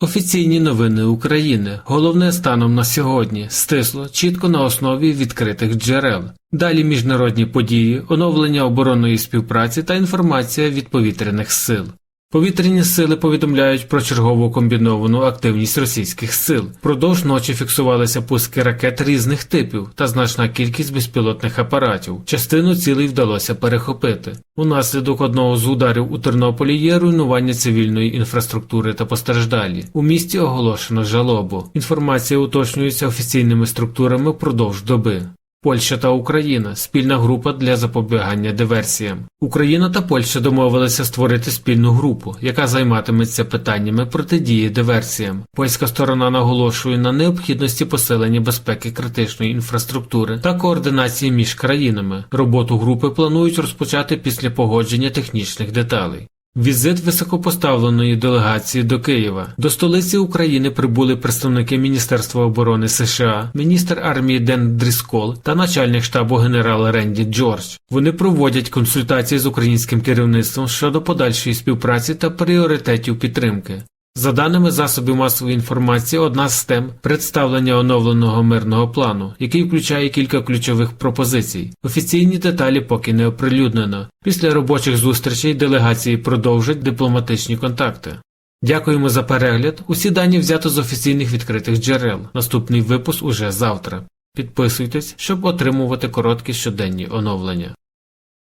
Офіційні новини України. Головне станом на сьогодні. Стисло, чітко на основі відкритих джерел. Далі міжнародні події, оновлення оборонної співпраці та інформація від повітряних сил. Повітряні сили повідомляють про чергову комбіновану активність російських сил. Продовж ночі фіксувалися пуски ракет різних типів та значна кількість безпілотних апаратів. Частину цілей вдалося перехопити. Унаслідок одного з ударів у Тернополі є руйнування цивільної інфраструктури та постраждалі. У місті оголошено жалобу. Інформація уточнюється офіційними структурами впродовж доби. Польща та Україна спільна група для запобігання диверсіям. Україна та Польща домовилися створити спільну групу, яка займатиметься питаннями протидії диверсіям. Польська сторона наголошує на необхідності посилення безпеки критичної інфраструктури та координації між країнами. Роботу групи планують розпочати після погодження технічних деталей. Візит високопоставленої делегації до Києва. До столиці України прибули представники Міністерства оборони США, міністр армії Ден Дріскол та начальник штабу генерал Ренді Джордж. Вони проводять консультації з українським керівництвом щодо подальшої співпраці та пріоритетів підтримки. За даними засобів масової інформації, одна з тем представлення оновленого мирного плану, який включає кілька ключових пропозицій. Офіційні деталі поки не оприлюднено. Після робочих зустрічей делегації продовжать дипломатичні контакти. Дякуємо за перегляд. Усі дані взято з офіційних відкритих джерел. Наступний випуск уже завтра. Підписуйтесь, щоб отримувати короткі щоденні оновлення.